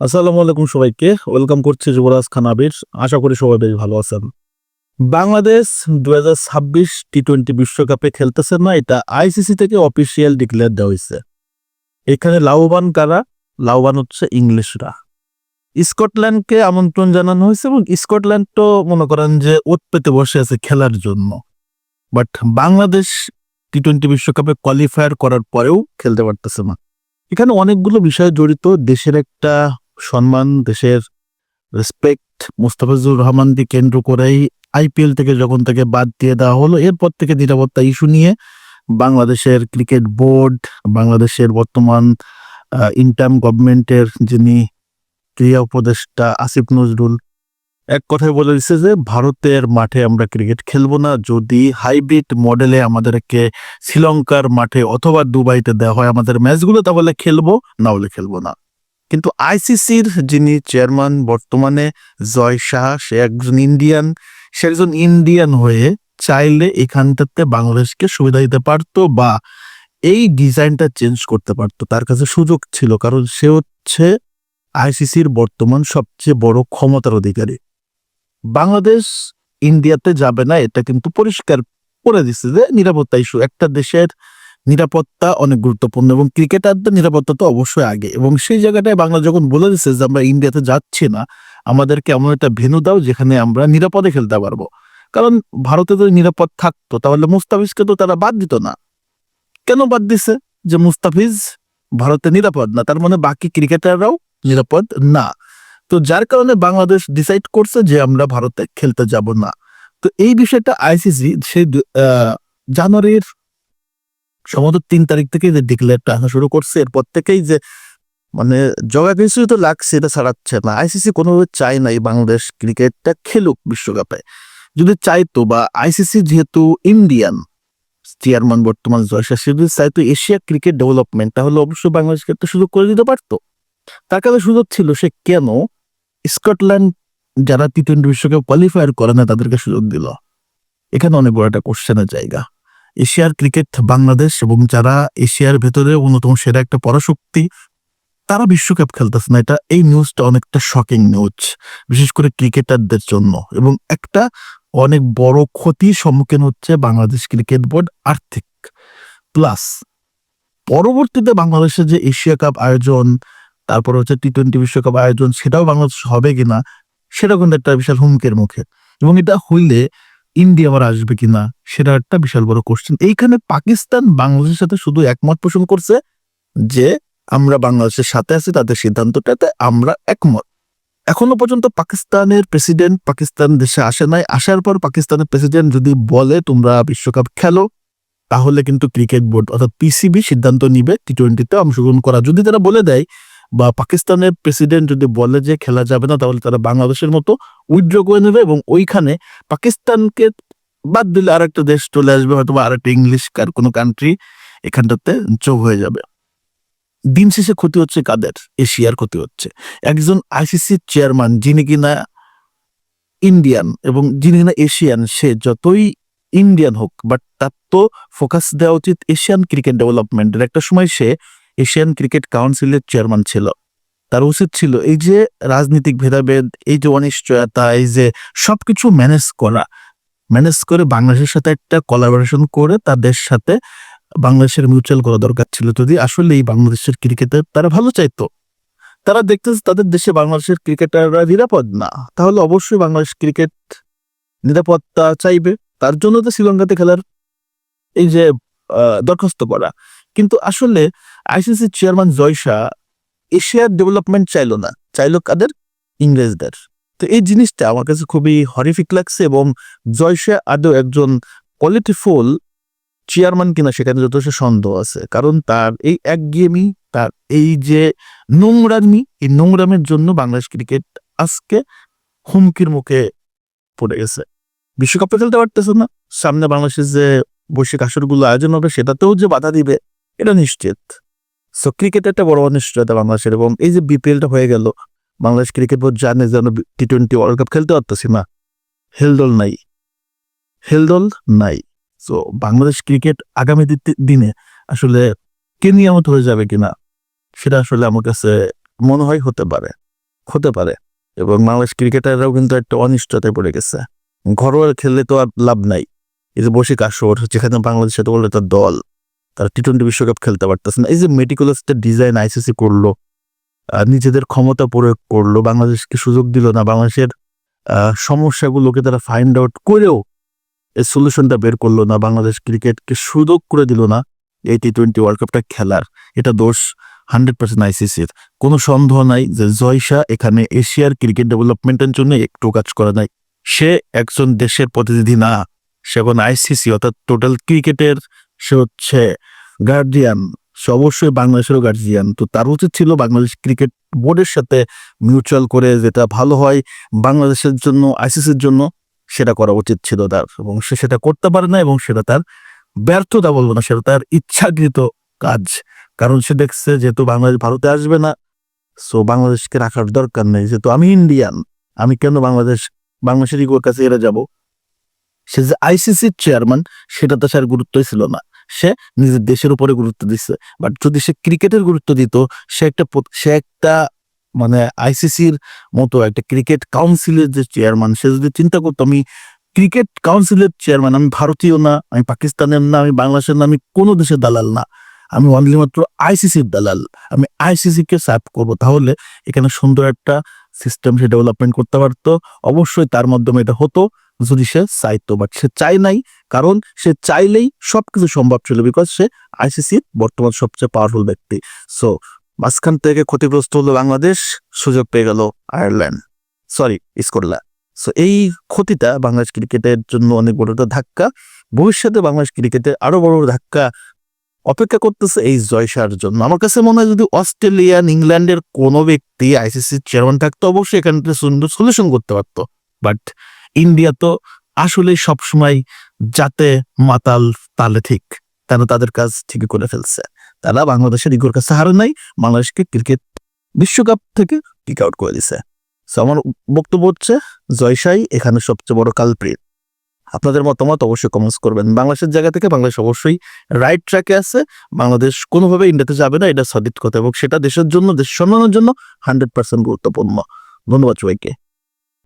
আসসালামু আলাইকুম সবাইকে। ওয়েলকাম করছি যুবরাজ খান আবির। আশা করি সবাই বেশ ভালো আছেন। বাংলাদেশ দু ছাব্বিশ টি টোয়েন্টি বিশ্বকাপে খেলতেছে না, এটা আইসিসি থেকে অফিসিয়াল ডিক্লেয়ার দেওয়া হয়েছে। এখানে লাভবান কারা? লাভবান হচ্ছে ইংলিশরা। স্কটল্যান্ডকে আমন্ত্রণ জানানো হয়েছে এবং স্কটল্যান্ড তো মনে করেন যে ওত পেতে বসে আছে খেলার জন্য। বাট বাংলাদেশ টি টোয়েন্টি বিশ্বকাপে কোয়ালিফায়ার করার পরেও খেলতে পারতেছে না। এখানে অনেকগুলো বিষয় জড়িত। দেশের একটা সম্মান, দেশের রেসপেক্ট মুস্তাফিজুর রহমানকে কেন্দ্র করেই আইপিএল থেকে যখন তাকে বাদ দিয়ে দেওয়া হলো, এরপর থেকে নিরাপত্তা ইস্যু নিয়ে বাংলাদেশের ক্রিকেট বোর্ড বাংলাদেশের বর্তমান ইনটার্ম গভর্নমেন্টের যিনি ক্রীড়া উপদেষ্টা আসিফ নজরুল, এক কথায় বলে দিচ্ছে যে ভারতের মাঠে আমরা ক্রিকেট খেলব না। যদি হাইব্রিড মডেলে আমাদেরকে শ্রীলঙ্কার মাঠে অথবা দুবাইতে দেওয়া হয় আমাদের ম্যাচগুলো তাহলে খেলব, না হলে খেলব না। কিন্তু আইসিসির যিনি চেয়ারম্যান, বর্তমানে জয় শাহ, সে একজন ইন্ডিয়ান। সে একজন ইন্ডিয়ান হয়ে চাইলে এখানটাতে বাংলাদেশকে সুবিধা দিতে পারতো বা এই ডিজাইনটা চেঞ্জ করতে পারতো। তার কাছে সুযোগ ছিল, কারণ সে হচ্ছে আইসিসির বর্তমান সবচেয়ে বড় ক্ষমতার অধিকারী। বাংলাদেশ ইন্ডিয়াতে যাবে না, এটা কিন্তু পরিষ্কার করে দিচ্ছে যে নিরাপত্তা ইস্যু। একটা দেশের নিরাপত্তা অনেক গুরুত্বপূর্ণ এবং ক্রিকেটারদের নিরাপত্তা তো অবশ্যই আগে এবং সেই জায়গাটায় বাংলা যখন বলে দিচ্ছে যে আমরা ইন্ডিয়াতে যাচ্ছি না, আমাদেরকে এমন একটা ভেনু দাও যেখানে আমরা নিরাপদে খেলতে পারব। কারণ ভারতে যদি নিরাপদ থাকতো, তাহলে মুস্তাফিজকে তো তারা বাদ দিত না। কেন বাদ দিছে? যে মুস্তাফিজ ভারতে নিরাপদ না, তার মানে বাকি ক্রিকেটাররাও নিরাপদ না। তো যার কারণে বাংলাদেশ ডিসাইড করছে যে আমরা ভারতে খেলতে যাব না। তো এই বিষয়টা আইসিসি সেই জানুয়ারির সম্ভবত তিন তারিখ থেকে যে ডিক্লেয়ারটা আসা শুরু করছে। এরপর থেকেই যে মানে জগা কিছু তো লাগছে, এটা ছাড়াচ্ছে না। আইসিসি কোনোভাবে চায় না এই বাংলাদেশ ক্রিকেটটা খেলুক বিশ্বকাপে। যদি চাইতো বা আইসিসি যেহেতু ইন্ডিয়ান চেয়ারম্যান বর্তমান জয়সা, সে যদি চাইতো এশিয়া ক্রিকেট ডেভেলপমেন্ট তাহলে অবশ্যই বাংলাদেশকে একটা সুযোগ করে দিতে পারতো। তার কাছে সুযোগ ছিল, সে কেন স্কটল্যান্ড যারা টি টোয়েন্টি বিশ্বকাপ কোয়ালিফায়ার করে না, তাদেরকে সুযোগ দিল। এখানে অনেক বড় একটা কোশ্চেনের জায়গা। এশিয়ার ক্রিকেট বাংলাদেশ এবং যারা এশিয়ার ভেতরে অন্যতম সেরা একটা পরাশক্তি, তারা বিশ্বকাপ খেলতেছে না। এটা, এই নিউজটা অনেকটা শকিং নিউজ বিশেষ করে ক্রিকেটারদের জন্য। এবং একটা অনেক বড় ক্ষতির সম্মুখীন হচ্ছে বাংলাদেশ ক্রিকেট বোর্ড আর্থিক। প্লাস পরবর্তীতে বাংলাদেশের যে এশিয়া কাপ আয়োজন, তারপর হচ্ছে টি টোয়েন্টি বিশ্বকাপ আয়োজন, সেটাও বাংলাদেশ হবে কিনা, সেটা কিন্তু একটা বিশাল হুমকের মুখে। এবং এটা হইলে ইন্ডিয়া আবার আসবে কিনা, সেটা একটা বিশাল বড় কোশ্চেন এইখানে পাকিস্তান বাংলাদেশের সাথে শুধু একমত পোষণ করছে যে আমরা বাংলাদেশের সাথে আছি, তাদের সিদ্ধান্তটাতে আমরা একমত। এখনও পর্যন্ত পাকিস্তানের প্রেসিডেন্ট পাকিস্তান দেশে আসে নাই। আসার পর পাকিস্তানের প্রেসিডেন্ট যদি বলে, তোমরা বিশ্বকাপ খেলো, তাহলে কিন্তু ক্রিকেট বোর্ড অর্থাৎ পিসিবি সিদ্ধান্ত নিবে টি টোয়েন্টিতে অংশগ্রহণ করা যদি তারা বলে দেয় বা পাকিস্তানের প্রেসিডেন্ট যদি বলে যে খেলা যাবে না, তাহলে তারা বাংলাদেশের মতো উইথড্র করে নেবে এবং ওইখানে পাকিস্তানকে বাদ দিলে আরেকটা দেশ চলে আসবে হয়তো বা আরেকটা ইংলিশ কার কোনো কান্ট্রি এখানটাতে যোগ হয়ে যাবে। দিন শেষে ক্ষতি হচ্ছে কাদের? এশিয়ার ক্ষতি হচ্ছে। একজন আইসিসি চেয়ারম্যান যিনি কিনা ইন্ডিয়ান এবং যিনি কিনা এশিয়ান সে যতই ইন্ডিয়ান হোক বাট তার তো ফোকাস দেওয়া উচিত এশিয়ান ক্রিকেট ডেভেলপমেন্টের একটা সময় সে এশিয়ান ক্রিকেট কাউন্সিলের চেয়ারম্যান ছিল। তার উচিত ছিল এই যে রাজনৈতিক ভেদাভেদ, এই যে অনিশ্চয়তা, এই যে সবকিছু ম্যানেজ করা। ম্যানেজ করে বাংলাদেশের সাথে একটা কোলাবোরেশন করে তাদের সাথে বাংলাদেশের মিউচুয়াল করা দরকার ছিল। যদি আসলে এই বাংলাদেশের ক্রিকেটার তারা ভালো চাইতো, তারা দেখতেছে তাদের দেশে বাংলাদেশের ক্রিকেটাররা নিরাপদ না। তাহলে অবশ্যই বাংলাদেশ ক্রিকেট নিরাপত্তা চাইবে। তার জন্য তো শ্রীলঙ্কাতে খেলার এই যে দরখাস্ত করা। কিন্তু আসলে আইসিসি চেয়ারম্যান জয়সা এশিয়ার ডেভেলপমেন্ট চাইলো না, চাইলো কাদের? ইংরেজদের। তো এই জিনিসটা আমার কাছে খুবই হরিফিক লাগছে এবং জয়সা আদৌ একজন কোয়ালিটিফুল চেয়ারম্যান কিনা সেখানে যথেষ্ট সন্দেহ আছে। কারণ তার এই একগেমি তার এই যে নোংরামি, এই নোংরামের জন্য বাংলাদেশ ক্রিকেট আজকে হুমকির মুখে পড়ে গেছে। বিশ্বকাপে খেলতে পারতেছে না। সামনে বাংলাদেশের যে বৈশ্বিক আসরগুলো আয়োজন হবে সেটাতেও যে বাধা দিবে এটা নিশ্চিত। সো ক্রিকেট একটা বড় অনিশ্চয়তা বাংলাদেশের এবং এই যে বিপিএলটা হয়ে গেল, বাংলাদেশ ক্রিকেট বোর্ড জানে যে আমরা টি টোয়েন্টি ওয়ার্ল্ড কাপ খেলতে পারতেছি না। হেলদোল নাই। হেলদোল নাই। সো বাংলাদেশ ক্রিকেট আগামী দিনে আসলে কে নিয়ামত হয়ে যাবে কিনা, সেটা আসলে আমার কাছে মনে হয় হতে পারে হতে পারে। এবং বাংলাদেশ ক্রিকেটাররাও কিন্তু একটা অনিশ্চয়তায় পড়ে গেছে। ঘরোয়া খেললে তো আর লাভ নাই। এই যে বসে কাসর যেখানে বাংলাদেশ এত বড় একটা দল তারা টি টোয়েন্টি বিশ্বকাপ খেলতে পারতেছে না। এই যে মেটিকুলাস ডিজাইন আইসিসি করল নিজেদের ক্ষমতা প্রয়োগ করল, বাংলাদেশকে সুযোগ দিল না, বাংলাদেশের সমস্যাগুলোকে তারা ফাইন্ড আউট করেও এই সলিউশনটা বের করল না, বাংলাদেশ ক্রিকেটকে সুযোগ করে দিল না এই টি টোয়েন্টি ওয়ার্ল্ড কাপটা খেলার। এটা দোষ হান্ড্রেড পার্সেন্ট আইসিসির কোনো সন্দেহ নাই যে জয়শা এখানে এশিয়ার ক্রিকেট ডেভেলপমেন্টের জন্য একটু কাজ করে নাই। সে একজন দেশের প্রতিনিধি না, সে এখন আইসিসি অর্থাৎ টোটাল ক্রিকেটের সে হচ্ছে গার্ডিয়ান সে অবশ্যই বাংলাদেশেরও গার্জিয়ান তো তার উচিত ছিল বাংলাদেশ ক্রিকেট বোর্ডের সাথে মিউচুয়াল করে যেটা ভালো হয় বাংলাদেশের জন্য আইসিসির জন্য, সেটা করা উচিত ছিল তার। এবং সে সেটা করতে পারে না এবং সেটা তার ব্যর্থতা বলব না, সেটা তার ইচ্ছাকৃত কাজ। কারণ সে দেখছে যেহেতু বাংলাদেশ ভারতে আসবে না সো বাংলাদেশকে রাখার দরকার নেই। যেহেতু আমি ইন্ডিয়ান আমি কেন বাংলাদেশ, বাংলাদেশের ইগোর কাছে এরা যাব? সে যে আইসিসির চেয়ারম্যান সেটা তো স্যার গুরুত্বই ছিল না। সে নিজের দেশের উপরে গুরুত্ব দিচ্ছে বাট যদি সে ক্রিকেটের গুরুত্ব দিত, সে একটা সে একটা মানে আইসিসির মতো একটা ক্রিকেট কাউন্সিলের যে চেয়ারম্যান সে যদি চিন্তা করতো, আমি ক্রিকেট কাউন্সিলের চেয়ারম্যান আমি ভারতীয় না, আমি পাকিস্তানের না, আমি বাংলাদেশের না, আমি কোনো দেশের দালাল না। আমি অনলি মাত্র আইসিসির দালাল। আমি আইসিসি কে সার্ভ করব। তাহলে এখানে সুন্দর একটা সিস্টেম সে ডেভেলপমেন্ট করতে পারতো। অবশ্যই তার মাধ্যমে এটা হতো। যদি সে চাইতো বাট সে চাই নাই, কারণ সে চাইলেই সবকিছু সম্ভব ছিল বিকজ সে আইসিসির বর্তমান সবচেয়ে পাওয়ারফুল ব্যক্তি। সো মাঝখান থেকে ক্ষতিগ্রস্ত হলো বাংলাদেশ, সুযোগ পেয়ে গেল আয়ারল্যান্ড সরি স্কটল্যান্ড সো এই ক্ষতিটা বাংলাদেশ ক্রিকেটের জন্য অনেক বড় একটা ধাক্কা। ভবিষ্যতে বাংলাদেশ ক্রিকেটে আরও বড় বড় ধাক্কা অপেক্ষা করতেছে এই জয়সার জন্য। আমার কাছে মনে হয় যদি অস্ট্রেলিয়ান, ইংল্যান্ডের কোনো ব্যক্তি আইসিসির চেয়ারম্যান থাকতো, অবশ্যই এখান থেকে সুন্দর সলিউশন করতে পারতো। বাট ইন্ডিয়া তো আসলে সবসময় যাতে মাতাল, তালে ঠিক। তারা তাদের কাজ ঠিকই করে ফেলছে। তারা বাংলাদেশের ইগোর কাছে হারে নাই, বাংলাদেশকে ক্রিকেট বিশ্বকাপ থেকে কিক আউট করে দিছে। সো আমার বক্তব্য হচ্ছে জয়সাই এখানে সবচেয়ে বড় কালপ্রিট আপনাদের মতামত অবশ্যই কমেন্টস করবেন। বাংলাদেশের জায়গা থেকে বাংলাদেশ অবশ্যই রাইট ট্র্যাকে আছে। বাংলাদেশ কোনোভাবে ইন্ডিয়াতে যাবে না, এটা সদিত কথা এবং সেটা দেশের জন্য, দেশ সম্মানের জন্য হান্ড্রেড পার্সেন্ট গুরুত্বপূর্ণ। ধন্যবাদ সবাইকে।